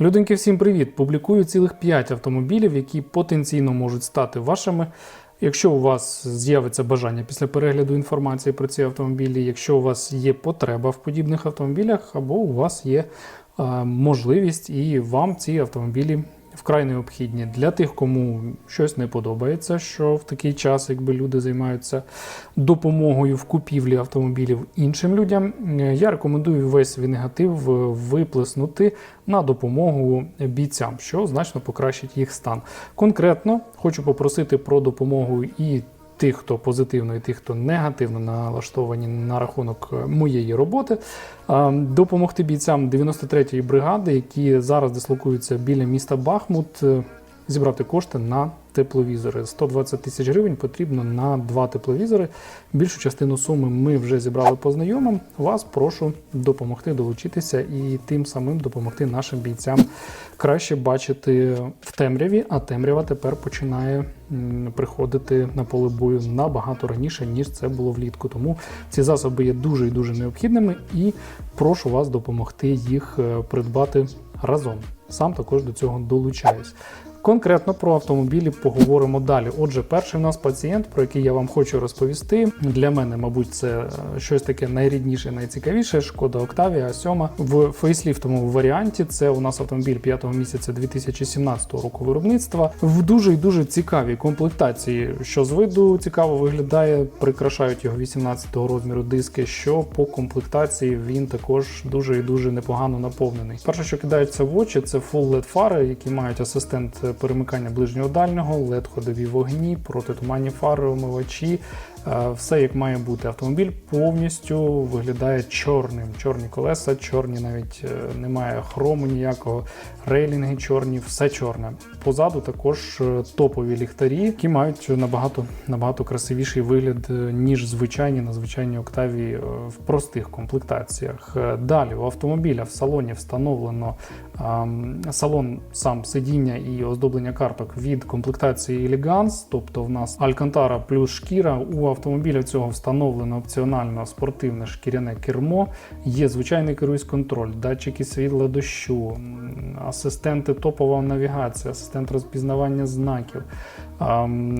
Людинки, всім привіт! Публікую цілих 5 автомобілів, які потенційно можуть стати вашими. Якщо у вас з'явиться бажання після перегляду інформації про ці автомобілі, якщо у вас є потреба в подібних автомобілях, або у вас є е, можливість і вам ці автомобілі вкрай необхідні для тих, кому щось не подобається, що в такий час, якби люди займаються допомогою в купівлі автомобілів іншим людям, е, я рекомендую весь свій негатив е, виплеснути на допомогу бійцям, що значно покращить їх стан. Конкретно хочу попросити про допомогу і тих, хто позитивно, і тих, хто негативно налаштовані на рахунок е, моєї роботи, допомогти бійцям 93-ї бригади, які зараз дислокуються біля міста Бахмут, е, зібрати кошти на тепловізори. 120 тисяч гривень потрібно на два тепловізори. Більшу частину суми ми вже зібрали по знайомим. Вас прошу допомогти долучитися і тим самим допомогти нашим бійцям краще бачити в темряві, а темрява тепер починає приходити на поле бою набагато раніше, ніж це було влітку. Тому ці засоби є дуже і дуже необхідними, і прошу вас допомогти їх е, придбати разом. Сам також до цього долучаюсь. Конкретно про автомобілі поговоримо далі. Отже, перший у нас пацієнт, про який я вам хочу розповісти. Для мене, мабуть, це е, щось таке найрідніше, найцікавіше. Шкода Octavia 7 в фейсліфтовому варіанті. Це у нас автомобіль 5 місяця 2017 року виробництва. В дуже і дуже цікавій комплектації, що з виду цікаво виглядає, прикрашають його 18-го розміру диски. Що по комплектації він також дуже і дуже непогано наповнений. Перше, що кидається в очі, це full LED фари, які мають асистент перемикання ближнього дальнього, led ходові вогні, протитуманні фари, омивачі. Е, Все як має бути. Автомобіль повністю виглядає чорним. Чорні колеса, чорні навіть е, немає хрому ніякого, рейлінги чорні, все чорне. Позаду також е, топові ліхтарі, які мають набагато набагато красивіший вигляд, ніж звичайні на звичайній Октаві в простих комплектаціях. Далі у автомобіля в салоні встановлено салон сам сидіння і оздоблення карток від комплектації Elegance, тобто в нас Алькантара плюс шкіра. У автомобіля цього встановлено опціонально спортивне шкіряне кермо. Є звичайний круїз-контроль, датчики світла дощу, асистенти топова навігація, асистент розпізнавання знаків,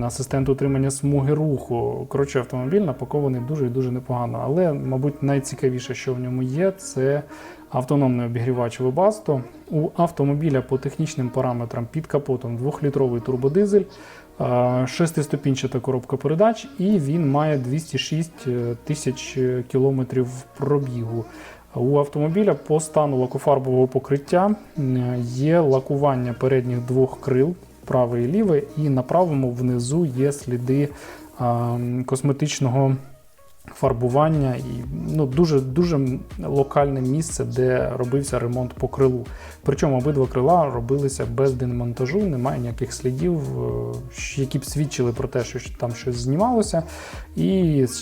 асистент утримання смуги руху. Коротше, автомобіль напакований дуже і дуже непогано. Але, мабуть, найцікавіше, що в ньому є, це автономний обігрівач Webasto. У автомобіля по технічним параметрам під капотом 2-літровий турбодизель, шестиступінчата коробка передач, і він має 206 тисяч кілометрів пробігу. У автомобіля по стану лакофарбового покриття є лакування передніх двох крил, праве і ліве, і на правому внизу є сліди косметичного фарбування і ну, дуже, дуже локальне місце, де робився ремонт по крилу. Причому обидва крила робилися без демонтажу, немає ніяких слідів, е, які б свідчили про те, що там щось знімалося, і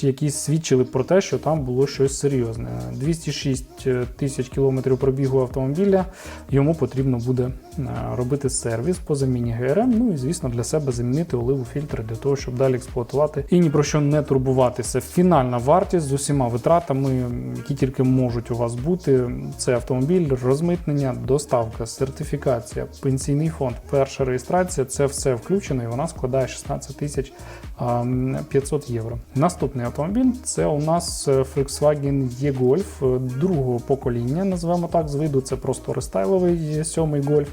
які свідчили про те, що там було щось серйозне. 206 тисяч кілометрів пробігу автомобіля, йому потрібно буде е, робити сервіс по заміні ГРМ. Ну і звісно, для себе замінити оливу фільтри для того, щоб далі експлуатувати і ні про що не турбуватися. Фінальна вартість з усіма витратами, які тільки можуть у вас бути. Це автомобіль, розмитнення, доставка, сертифікація, пенсійний фонд, перша реєстрація. Це все включено і вона складає 16 тисяч а, 500 євро. Наступний автомобіль це у нас е, Volkswagen E-Golf е, другого покоління, називаємо так з виду. Це просто рестайловий сьомий гольф.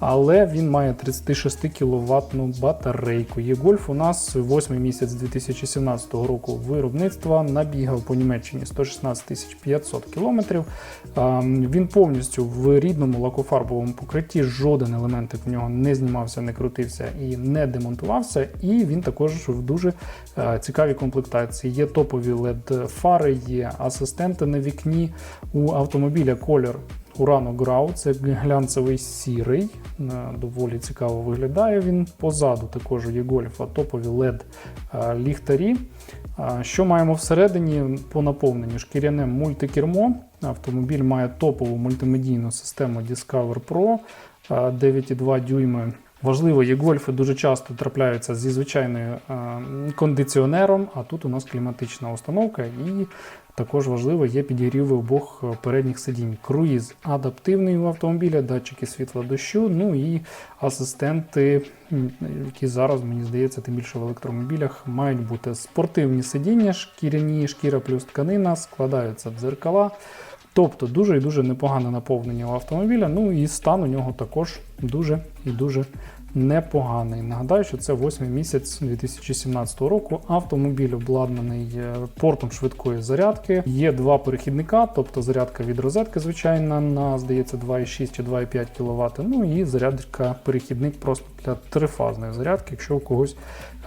Але він має 36 кВт батарейку. Є-Гольф у нас 8 місяць 2017 року виробництва набігав по Німеччині 116 500 км. Він повністю в рідному лакофарбовому покритті, жоден елементик в нього не знімався, не крутився і не демонтувався. І він також в дуже е, цікавій комплектації. Є топові LED фари, є асистенти на вікні. У автомобіля колір Urano Грау, це глянцевий сірий, е, доволі цікаво виглядає він. Позаду також є гольфа топові LED е, ліхтарі. Е, Що маємо всередині по наповненню? Шкіряне мультикермо. Автомобіль має топову мультимедійну систему Discover Pro е, 9,2 дюйми. Важливо, є гольфи дуже часто трапляються зі звичайною е, кондиціонером, а тут у нас кліматична установка і також важливо є підігріви обох е, передніх сидінь. Круїз адаптивний у автомобіля, датчики світла дощу, ну і асистенти, які зараз, мені здається, тим більше в електромобілях мають бути спортивні сидіння, шкіряні, шкіра плюс тканина, складаються дзеркала. Тобто дуже і дуже непогане наповнення у автомобіля. Ну і стан у нього також дуже і дуже непоганий. Нагадаю, що це восьмий місяць 2017 року. Автомобіль обладнаний е, портом швидкої зарядки. Є два перехідника, тобто зарядка від розетки, звичайна, на здається 2,6 чи 2,5 кВт. Ну і зарядка перехідник просто для трифазної зарядки, якщо у когось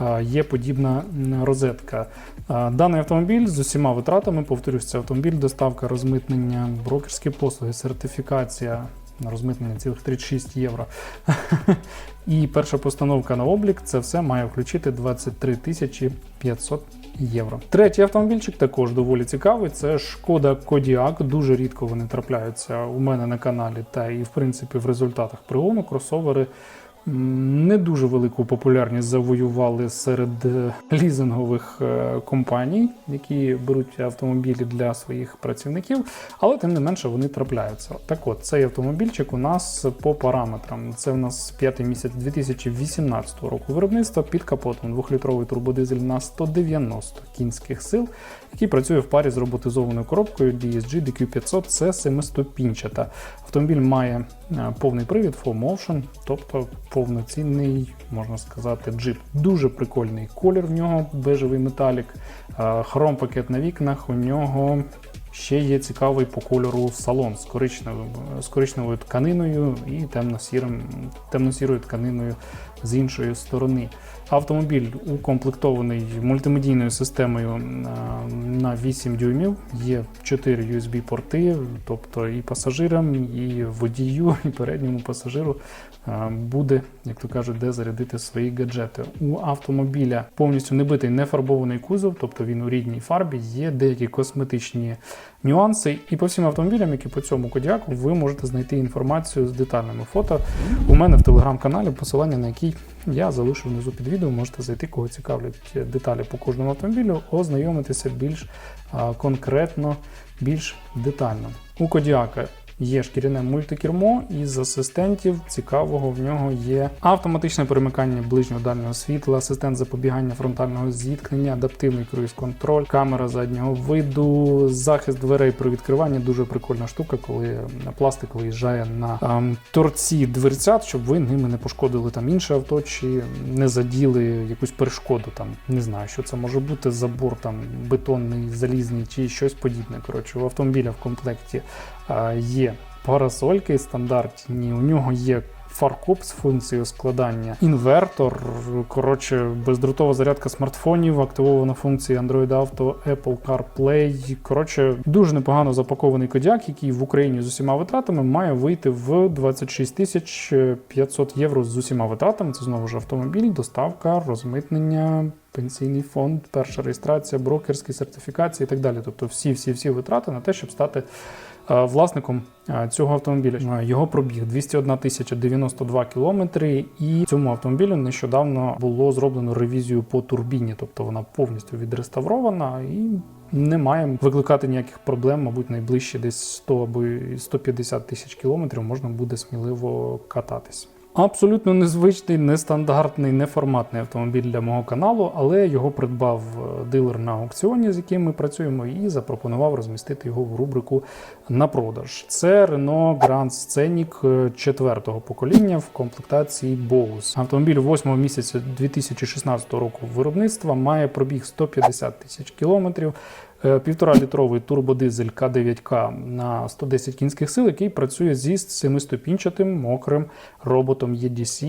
е, є подібна розетка. Е, Даний автомобіль з усіма витратами, повторюсь, це автомобіль, доставка, розмитнення, брокерські послуги, сертифікація. На розмитнення цілих 36 євро. І перша постановка на облік це все має включити 23 тисячі 500 євро. Третій автомобільчик також доволі цікавий. Це шкода Кодіак. Дуже рідко вони трапляються у мене на каналі, та і в принципі в результатах пригону кросовери не дуже велику популярність завоювали серед е, лізингових е, компаній, які беруть автомобілі для своїх працівників, але тим не менше вони трапляються. Так от, цей автомобільчик у нас по параметрам. Це у нас п'ятий місяць 2018 року виробництва під капотом 2-літровий турбодизель на 190 кінських сил, який працює в парі з роботизованою коробкою DSG DQ500. Це семиступінчата. Автомобіль має повний привід Full Motion, тобто повноцінний, можна сказати, джип. Дуже прикольний колір в нього, бежевий металік, е, хром-пакет на вікнах. У нього ще є цікавий по кольору салон з коричневою, з коричневою тканиною і темно-сірою тканиною з іншої сторони. Автомобіль укомплектований мультимедійною системою на 8 дюймів. Є 4 USB-порти, тобто і пасажирам, і водію, і передньому пасажиру буде, як то кажуть, де зарядити свої гаджети. У автомобіля повністю не битий нефарбований кузов, тобто він у рідній фарбі. Є деякі косметичні нюанси. І по всім автомобілям, які по цьому кодіаку, ви можете знайти інформацію з детальними фото. У мене в телеграм-каналі, посилання на який я залишу внизу під відео. Можете зайти, кого цікавлять деталі по кожному автомобілю, ознайомитися більш конкретно, більш детально. У Кодіака є шкіряне мультикермо, і з асистентів цікавого в нього є автоматичне перемикання ближнього дальнього світла, асистент запобігання фронтального зіткнення, адаптивний круїз-контроль, камера заднього виду, захист дверей при відкриванні. Дуже прикольна штука, коли пластик виїжджає на ем, торці дверцят, щоб ви ними не пошкодили там інше авто чи не заділи якусь перешкоду. Там не знаю, що це може бути забор там бетонний, залізний чи щось подібне. Коротше, у автомобіля в комплекті є парасольки стандартні, у нього є. Фаркоп з функцією складання, інвертор, коротше, бездротова зарядка смартфонів, активована функція Android Auto, Apple CarPlay. Коротше, дуже непогано запакований кодяк, який в Україні з усіма витратами має вийти в 26 тисяч 500 євро з усіма витратами. Це знову ж автомобіль, доставка, розмитнення. Пенсійний фонд, перша реєстрація, брокерські сертифікації і так далі. Тобто всі всі всі витрати на те, щоб стати е, власником е, цього автомобіля. Е, Його пробіг 201 тисяча 92 кілометри, і цьому автомобілю нещодавно було зроблено ревізію по турбіні, тобто вона повністю відреставрована і. Не має викликати ніяких проблем, мабуть, найближче десь 100 або 150 тисяч кілометрів можна буде сміливо кататись. Абсолютно незвичний, нестандартний, неформатний автомобіль для мого каналу, але його придбав е, дилер на аукціоні, з яким ми працюємо, і запропонував розмістити його в рубрику на продаж. Це Renault Grand Scenic е, четвертого покоління в комплектації Bose. Автомобіль 8 місяця 2016 року виробництва має пробіг 150 тисяч кілометрів. Е, Півтора-літровий турбодизель К9К на 110 кінських сил, який працює зі семиступінчатим мокрим роботом EDC,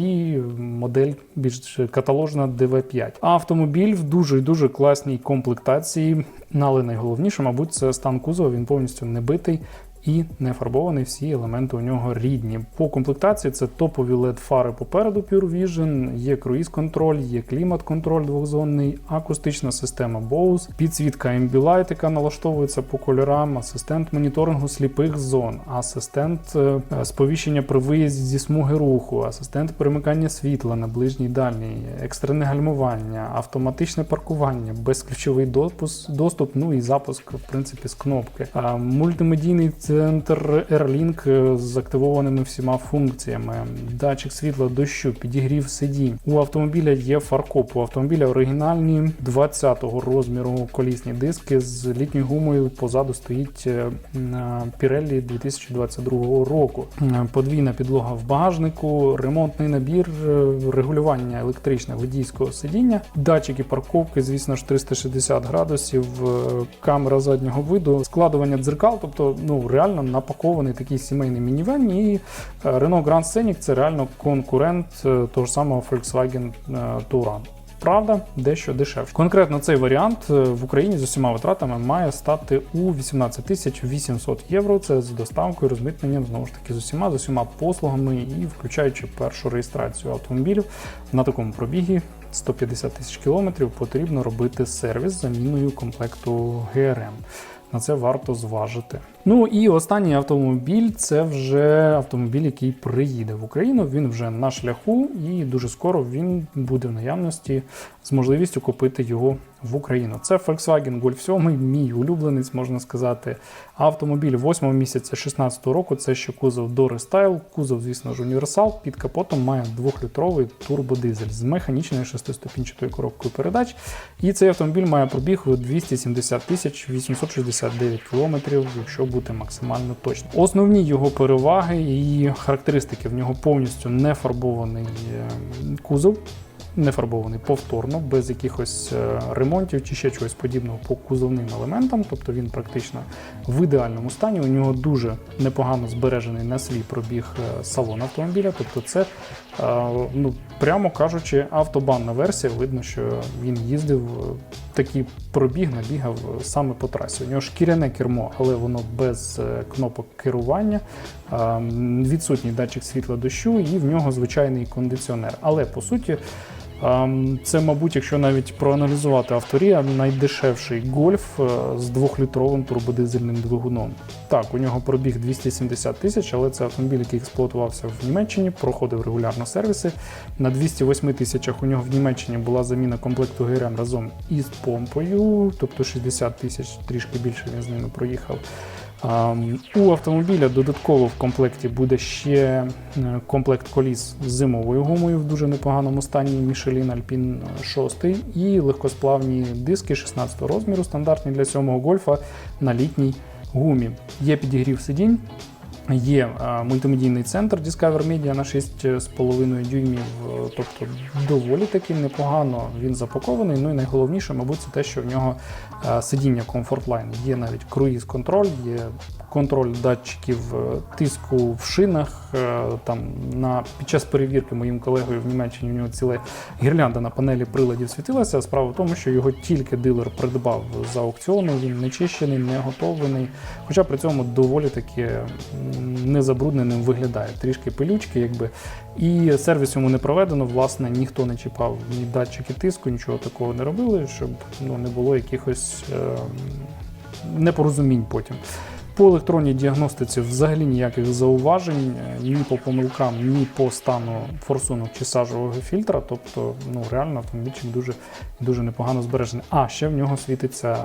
модель більш каталожна DV5. Автомобіль в дуже дуже класній комплектації. Але найголовніше, мабуть, це стан кузова. Він повністю не битий. І не фарбований. Всі елементи у нього рідні. По комплектації це топові led фари попереду Pure Vision, є круїз контроль, є клімат контроль двохзонний, акустична система Bose, підсвітка Ambilight, яка налаштовується по кольорам, асистент моніторингу сліпих зон, асистент е, сповіщення при виїзді зі смуги руху, асистент перемикання світла на ближній дальній, екстрене гальмування, автоматичне паркування, безключовий доступ, ну і запуск, в принципі, з кнопки. Мультимедійний центр AirLink е, з активованими всіма функціями, датчик світла дощу, підігрів сидінь. У автомобіля є фаркоп. У автомобіля оригінальні 20-го розміру колісні диски з літньою гумою. Позаду стоїть е, на Pirelli 2022 року. Е, Подвійна підлога в багажнику, ремонтний набір, е, регулювання електричне водійського сидіння, датчики парковки, звісно ж 360 градусів, е, камера заднього виду, складування дзеркал, тобто ну реально напакований такий сімейний мінівен. І е, Renault Grand Scenic це реально конкурент е, того ж самого Volkswagen е, Touran. Правда, дещо дешевше. Конкретно цей варіант в Україні з усіма витратами має стати у 18 тисяч 800 євро. Це з доставкою, розмитненням, знову ж таки, з усіма, з усіма послугами і включаючи першу реєстрацію автомобілів на такому пробігі. 150 тисяч кілометрів потрібно робити сервіс заміною комплекту ГРМ. На це варто зважити. Ну і останній автомобіль це вже автомобіль, який приїде в Україну. Він вже на шляху, і дуже скоро він буде в наявності з можливістю купити його в Україну. Це Volkswagen Golf 7, мій улюбленець, можна сказати. Автомобіль 8 місяця 16 року. Це ще кузов до рестайл. Кузов, звісно ж, універсал. Під капотом має 2-літровий турбодизель з механічною шестиступінчатою коробкою передач. І цей автомобіль має пробіг 270 тисяч 869 кілометрів, якщо бути максимально точно. Основні його переваги і характеристики в нього повністю не фарбований е, кузов. Не фарбований повторно, без якихось е, ремонтів чи ще чогось подібного по кузовним елементам. Тобто він практично в ідеальному стані. У нього дуже непогано збережений на свій пробіг е, салон автомобіля. Тобто, це, е, ну прямо кажучи, автобанна версія. Видно, що він їздив такий пробіг, набігав саме по трасі. У нього шкіряне кермо, але воно без кнопок керування. Відсутній датчик світла дощу, і в нього звичайний кондиціонер. Але по суті. Це, мабуть, якщо навіть проаналізувати авторія, найдешевший гольф е, з двохлітровим турбодизельним двигуном. Так, у нього пробіг 270 тисяч, але це автомобіль, який експлуатувався в Німеччині, проходив регулярно сервіси. На 208 тисячах у нього в Німеччині була заміна комплекту ГРМ разом із помпою, тобто 60 тисяч, трішки більше він з ними проїхав. У автомобіля додатково в комплекті буде ще е, комплект коліс з зимовою гумою в дуже непоганому стані Michelin Alpine 6 і легкосплавні диски 16 розміру, стандартні для 7-го гольфа на літній гумі. Є підігрів сидінь. Є мультимедійний центр Discover Media на 6,5 дюймів, е, тобто доволі таки непогано він запакований. Ну і найголовніше, мабуть, це те, що в нього сидіння Comfortline. Є навіть круїз контроль, є контроль датчиків е, тиску в шинах. Е, Там на під час перевірки моїм колегою в Німеччині у нього ціла гірлянда на панелі приладів світилася. Справа в тому, що його тільки дилер придбав з аукціону. Він не чищений, не готовлений. Хоча при цьому доволі таки незабрудненим виглядає. Трішки пилючки, якби. І сервіс йому не проведено. Власне, ніхто не чіпав ні датчики тиску, нічого такого не робили, щоб ну, не було якихось е, непорозумінь потім. По електронній діагностиці взагалі ніяких зауважень е, ні по помилкам, ні по стану форсунок чи сажового фільтра. Тобто, ну реально автомобільчик дуже дуже непогано збережений. А ще в нього світиться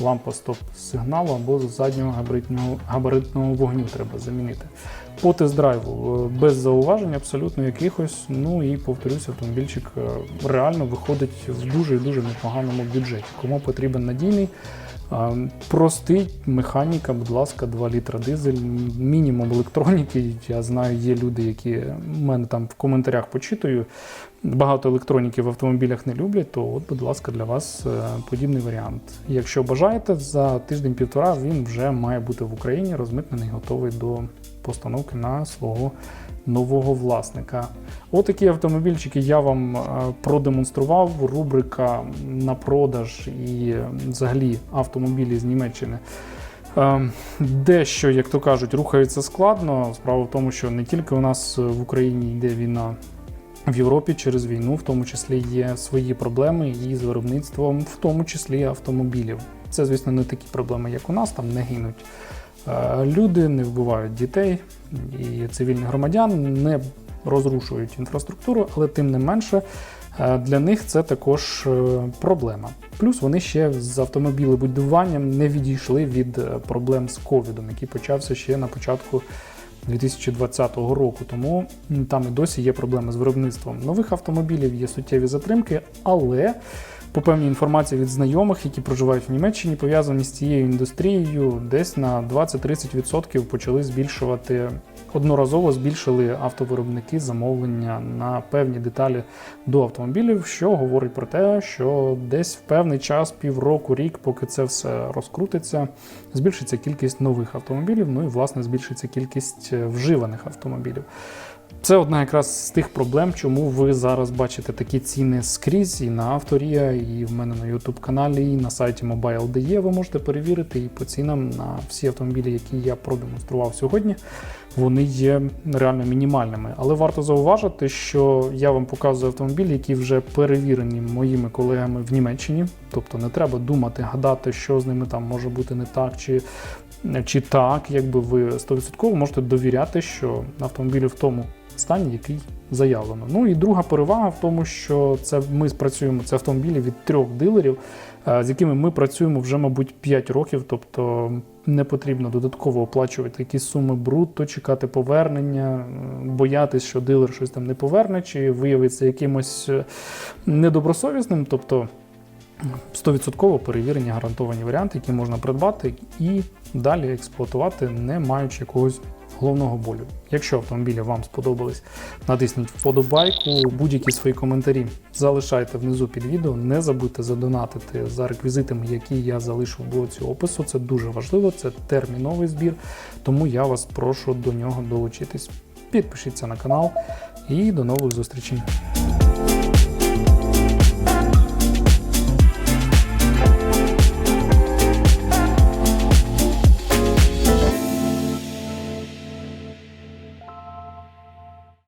лампа стоп-сигналу або заднього габаритного, габаритного вогню треба замінити. По тест-драйву е, без зауважень, абсолютно якихось. Ну і повторюсь, автомобільчик е, реально виходить в дуже дуже непоганому бюджеті. Кому потрібен надійний. Простий механіка, будь ласка, 2 літра дизель, мінімум електроніки. Я знаю, є люди, які в мене там в коментарях почитую. Багато електроніки в автомобілях не люблять, то от, будь ласка, для вас е, подібний варіант. Якщо бажаєте, за тиждень-півтора він вже має бути в Україні розмитнений, готовий до постановки на свого нового власника. Отакі автомобільчики я вам е, продемонстрував. Рубрика на продаж і е, взагалі автомобілі з Німеччини. Е, Дещо, як то кажуть, рухається складно. Справа в тому, що не тільки у нас в Україні йде війна. В Європі через війну, в тому числі, є свої проблеми і з виробництвом, в тому числі автомобілів. Це, звісно, не такі проблеми, як у нас, там не гинуть люди, не вбивають дітей і цивільних громадян, не розрушують інфраструктуру, але тим не менше е, для них це також е, проблема. Плюс вони ще з автомобілебудуванням не відійшли від е, проблем з ковідом, який почався ще на початку 2020 року. Тому там і досі є проблеми з виробництвом нових автомобілів, є суттєві затримки, але по певній інформації від знайомих, які проживають в Німеччині, пов'язані з цією індустрією, десь на 20-30% почали збільшувати. Одноразово збільшили автовиробники замовлення на певні деталі до автомобілів, що говорить про те, що десь в певний час, півроку, рік, поки це все розкрутиться, збільшиться кількість нових автомобілів. Ну і власне збільшиться кількість е, вживаних автомобілів. Це одна якраз з тих проблем, чому ви зараз бачите такі ціни скрізь і на авторія, і в мене на YouTube каналі, і на сайті Mobile.de ви можете перевірити і по цінам на всі автомобілі, які я продемонстрував сьогодні. Вони є реально мінімальними. Але варто зауважити, що я вам показую автомобілі, які вже перевірені моїми колегами в Німеччині. Тобто не треба думати, гадати, що з ними там може бути не так, чи, чи так, якби ви 100% можете довіряти, що автомобілі в тому стані, який заявлено. Ну і друга перевага в тому, що це ми працюємо це автомобілі від трьох дилерів, е, з якими ми працюємо вже, мабуть, 5 років. Тобто не потрібно додатково оплачувати якісь суми брутто, чекати повернення, боятись, що дилер щось там не поверне, чи виявиться якимось е, недобросовісним. Тобто 100% перевірені гарантовані варіанти, які можна придбати і далі експлуатувати, не маючи якогось головного болю. Якщо автомобілі вам сподобались, натисніть вподобайку, будь-які свої коментарі залишайте внизу під відео. Не забудьте задонатити за реквізитами, які я залишу в блоці опису. Це дуже важливо, це терміновий збір, тому я вас прошу до нього долучитись. Підпишіться на канал і до нових зустрічей.